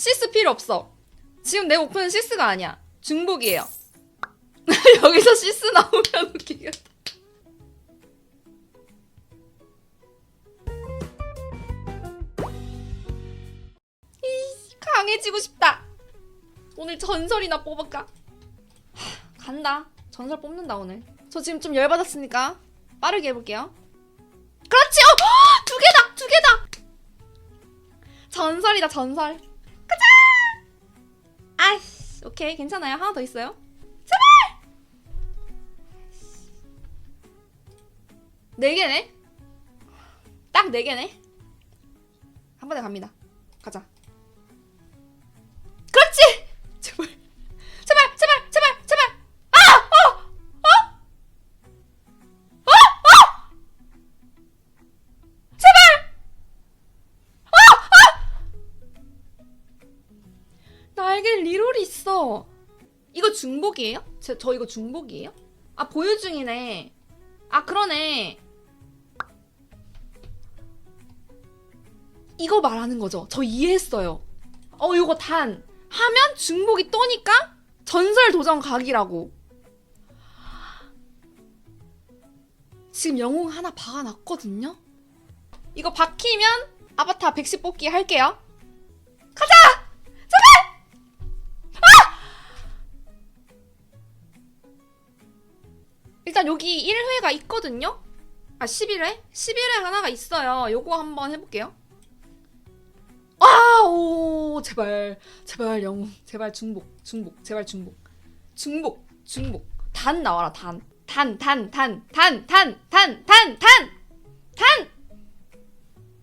시스 필요 없어. 지금 내 오픈은 시스가 아니야. 중복이에요. 여기서 시스 나오면 웃기겠다. 이, 강해지고 싶다. 오늘 전설이나 뽑을까? 하, 간다. 전설 뽑는다 오늘. 저 지금 좀 열받았으니까 빠르게 해볼게요. 그렇지! 어! 두 개다! 두 개다! 전설이다 전설. 오케이 괜찮아요. 하나 더 있어요. 제발! 네 개네? 딱 네 개네? 한 번에 갑니다. 가자. 나에게 리롤이 있어. 이거 중복이에요? 저, 저 이거 중복이에요? 아, 보유 중이네. 아, 그러네. 이거 말하는 거죠. 저 이해했어요. 어, 이거 단. 하면 중복이 떠니까 전설 도전 각이라고. 지금 영웅 하나 박아놨거든요? 이거 박히면 아바타 110 뽑기 할게요. 여기 1회가 있거든요? 아, 11회? 11회 하나가 있어요. 요거 한번 해볼게요. 아, 오, 제발, 제발 영웅, 제발 중복, 중복, 제발 중복, 중복, 중복, 단 나와라 단, 단, 단, 단, 단, 단, 단, 단, 단, 단.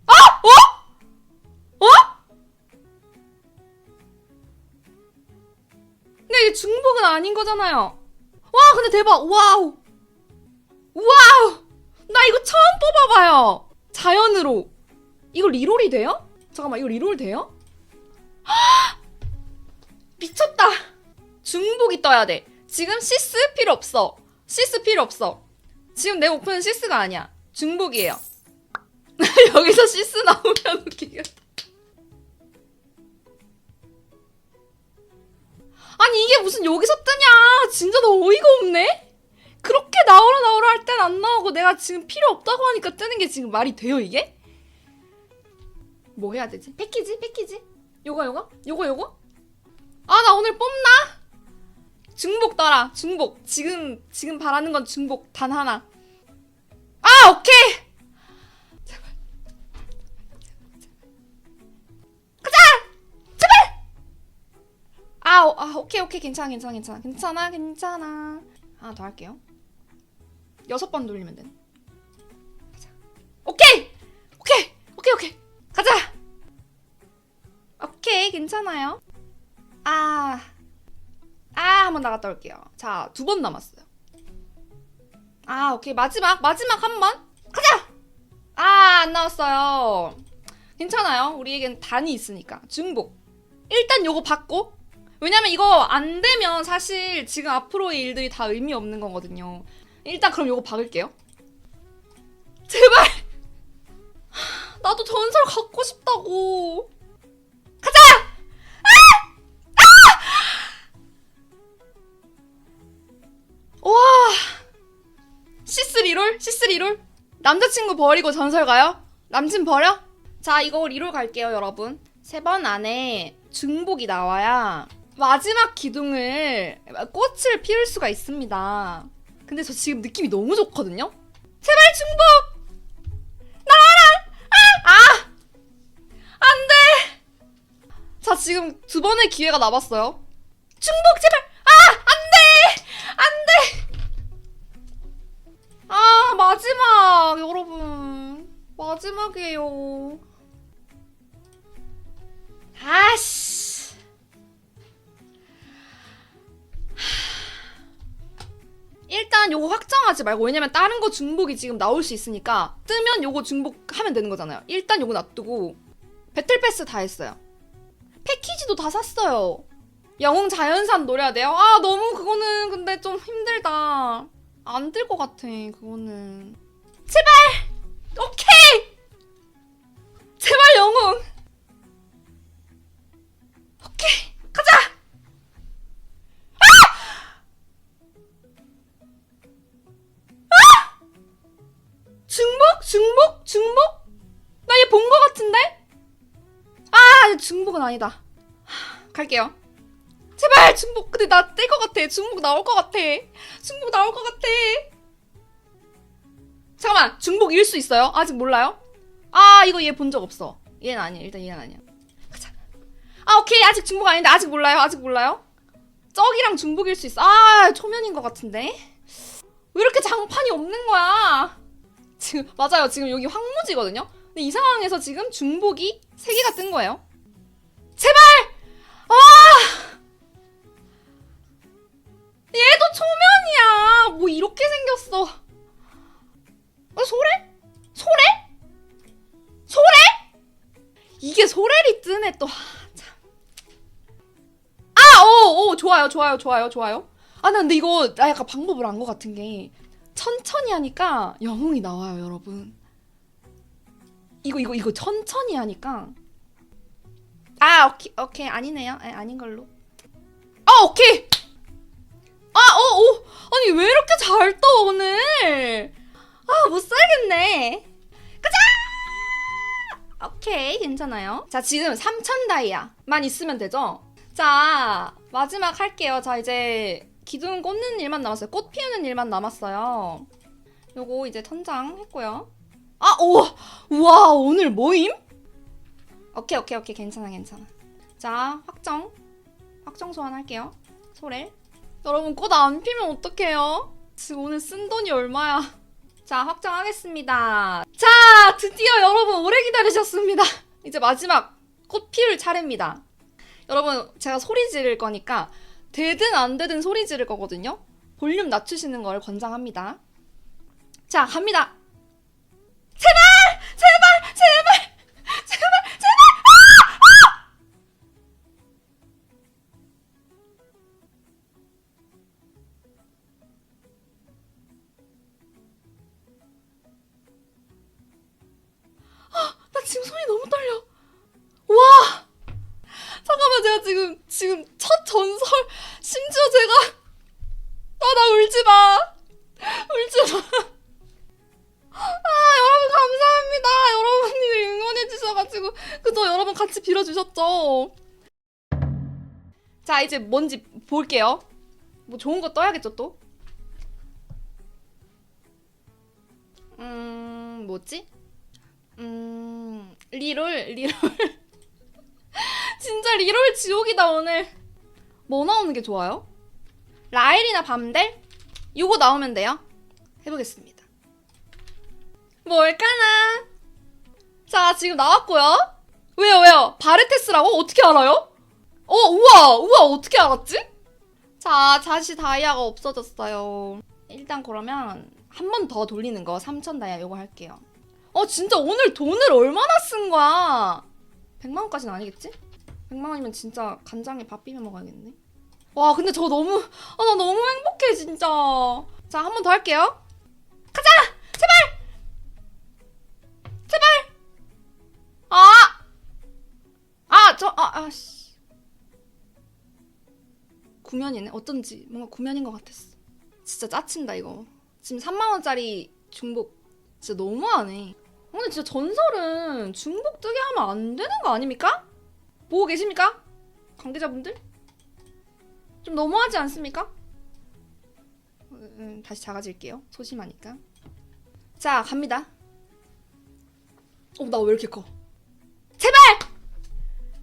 어, 어, 어? 근데 이게 중복은 아닌 거잖아요. 와, 근데 대박, 와우, 와우, 나 이거 처음 뽑아봐요. 자연으로. 이거 리롤이 돼요? 잠깐만 이거 리롤 돼요? 헉! 미쳤다. 중복이 떠야 돼. 지금 시스 필요 없어. 시스 필요 없어. 지금 내 오픈은 시스가 아니야. 중복이에요. 여기서 시스 나오면 웃기겠다. 아니 이게 무슨 여기서 뜨냐? 진짜 너 어이가 없네? 그렇게 나오라 나오라 할 땐 안 나오고 내가 지금 필요 없다고 하니까 뜨는 게 지금 말이 돼요 이게? 뭐 해야 되지? 패키지? 패키지? 요거 요거? 요거 요거? 아 나 오늘 뽑나? 중복 따라 중복 지금 지금 바라는 건 중복 단 하나 아 오케이 가자 제발 아, 오- 아 오케이 오케이 괜찮아 괜찮아 괜찮아 괜찮아 하나 더 할게요 여섯 번 돌리면 되네 가자 오케이 오케이 오케이 오케이 가자! 오케이, 괜찮아요. 아, 아, 한번 나갔다 올게요. 자, 두 번 남았어요. 아, 오케이. 마지막, 마지막 한 번. 가자! 아, 안 나왔어요. 괜찮아요. 우리에겐 단이 있으니까. 중복. 일단 요거 받고. 왜냐면 이거 안 되면 사실 지금 앞으로의 일들이 다 의미 없는 거거든요. 일단 그럼 요거 박을게요. 제발! 나도 전설 갖고 싶다고. 가자! 아! 아! 와. 시스 리롤? 시스 리롤? 남자친구 버리고 전설 가요? 남친 버려? 자, 이거 리롤 갈게요, 여러분. 세 번 안에 중복이 나와야 마지막 기둥을 꽃을 피울 수가 있습니다. 근데 저 지금 느낌이 너무 좋거든요? 제발 중복! 아! 안 돼! 자, 지금 두 번의 기회가 남았어요. 중복, 제발! 아! 안 돼! 안 돼! 아, 마지막, 여러분. 마지막이에요. 아씨. 일단 요거 확정하지 말고 왜냐면 다른 거 중복이 지금 나올 수 있으니까 뜨면 요거 중복하면 되는 거잖아요. 일단 요거 놔두고 배틀 패스 다 했어요. 패키지도 다 샀어요. 영웅 자연산 노려야 돼요? 아 너무 그거는 근데 좀 힘들다. 안 될 것 같아 그거는. 제발 중복? 중복? 나 얘 본 거 같은데? 아 중복은 아니다. 갈게요. 제발 중복 근데 나뜰것 같아. 중복 나올 것 같아. 중복 나올 것 같아. 잠깐만 중복일 수 있어요? 아직 몰라요? 아 이거 얘 본 적 없어. 얘는 아니야. 일단 얘는 아니야. 가자. 아 오케이. 아직 중복 아닌데 아직 몰라요? 아직 몰라요? 쩍이랑 중복일 수 있어. 아 초면인 것 같은데? 왜 이렇게 장판이 없는 거야? 지금 맞아요. 지금 여기 황무지거든요. 근데 이 상황에서 지금 중복이 세 개가 뜬 거예요. 제발! 아! 얘도 초면이야. 뭐 이렇게 생겼어. 어, 소래? 소래? 소래? 이게 소래리 뜨네 또. 아, 참. 아, 오, 오, 좋아요, 좋아요, 좋아요, 좋아요. 아, 나 근데 이거 나 약간 방법을 안 것 같은 게 천천히 하니까 영웅이 나와요, 여러분. 이거 이거 이거 천천히 하니까. 아 오케이 오케이. 아니네요. 아, 아닌 걸로. 아 오케이! 아어오! 아니 왜 이렇게 잘 떠 오늘? 아 못 살겠네. 가자! 오케이 괜찮아요. 자 지금 3천 다이아만 있으면 되죠? 자 마지막 할게요. 자 이제 기둥 꽂는 일만 남았어요 꽃 피우는 일만 남았어요 요거 이제 천장 했고요 아, 오! 우와, 오늘 모임? 오케이, 오케이, 오케이. 괜찮아, 괜찮아. 자, 확정. 확정 소환할게요. 소렐. 여러분, 꽃 안 피면 어떡해요? 지금 오늘 쓴 돈이 얼마야? 자, 확정하겠습니다. 자, 드디어 여러분, 오래 기다리셨습니다. 이제 마지막 꽃 피울 차례입니다. 여러분, 제가 소리 지를 거니까 되든 안 되든 소리 지를 거거든요. 볼륨 낮추시는 걸 권장합니다. 자, 갑니다. 제가 지금 지금 첫 전설 심지어 제가 아, 나 울지 마. 울지 마. 아, 여러분 감사합니다. 여러분이 응원해 주셔가지고 그저 여러분 같이 빌어 주셨죠. 자 이제 뭔지 볼게요. 뭐 좋은 거 떠야겠죠 또. 음 뭐지? 음 리롤 리롤 진짜 리롤 지옥이다 오늘. 뭐 나오는 게 좋아요? 라일이나 밤델? 요거 나오면 돼요. 해보겠습니다. 뭘까나? 자, 지금 나왔고요. 왜요, 왜요? 바르테스라고? 어떻게 알아요? 어, 우와, 우와, 어떻게 알았지? 자, 다시 다이아가 없어졌어요. 일단 그러면 한 번 더 돌리는 거 3천 다이아 요거 할게요. 어, 진짜 오늘 돈을 얼마나 쓴 거야? 100만 원까지는 아니겠지? 100만 원이면 진짜 간장에 밥 비벼 먹어야겠네. 와, 근데 저 너무, 아, 나 너무 행복해, 진짜. 자, 한 번 더 할게요. 가자! 제발! 제발! 아! 아, 저, 아, 아, 씨. 구면이네. 어쩐지 뭔가 구면인 것 같았어. 진짜 짜친다, 이거. 지금 3만 원짜리 중복. 진짜 너무하네. 근데 진짜 전설은 중복 뜨게 하면 안 되는 거 아닙니까? 보고 계십니까? 관계자분들? 좀 너무하지 않습니까? 음, 다시 작아질게요. 소심하니까. 자, 갑니다. 어, 나 왜 이렇게 커? 제발!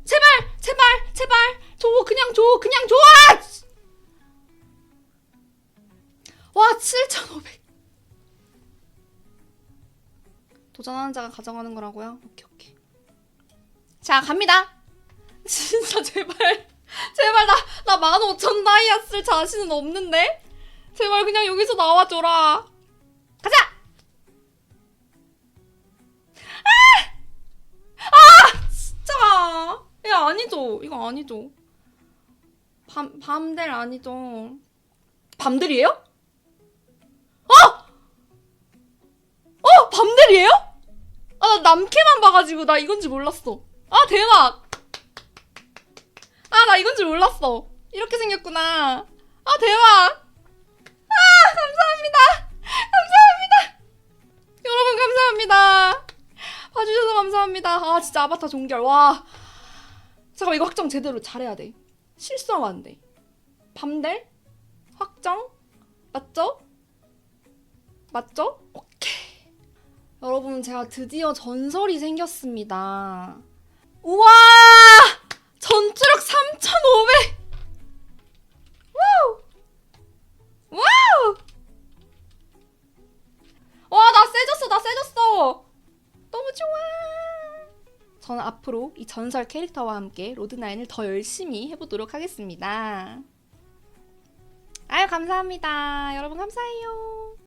제발! 제발! 제발! 줘! 그냥 줘! 그냥 줘! 아! 와, 7,500. 도전하는 자가 가져가는 거라고요? 오케이, 오케이. 자, 갑니다. 진짜 제발. 제발 나, 나15,000 다이아 쓸 자신은 없는데? 제발 그냥 여기서 나와줘라. 가자! 진짜. 이거 아니죠. 이거 아니죠. 밤, 밤들 아니죠. 밤들이에요? 어! 어! 밤들이에요? 아, 나 남캐만 봐가지고 나 이건지 몰랐어. 아, 대박! 아, 나 이건지 몰랐어. 이렇게 생겼구나. 아, 대박! 아, 감사합니다! 감사합니다! 여러분, 감사합니다! 봐주셔서 감사합니다. 아, 진짜 아바타 종결. 와. 잠깐만 이거 확정 제대로 잘해야 돼. 실수하면 안 돼. 밤될 확정 맞죠? 맞죠? 오케이. 여러분 제가 드디어 전설이 생겼습니다. 우와! 전투력 3,500! 와우! 와우! 와, 나 세졌어, 나 세졌어! 너무 좋아! 저는 앞으로 이 전설 캐릭터와 함께 로드나인을 더 열심히 해보도록 하겠습니다. 아유, 감사합니다. 여러분, 감사해요.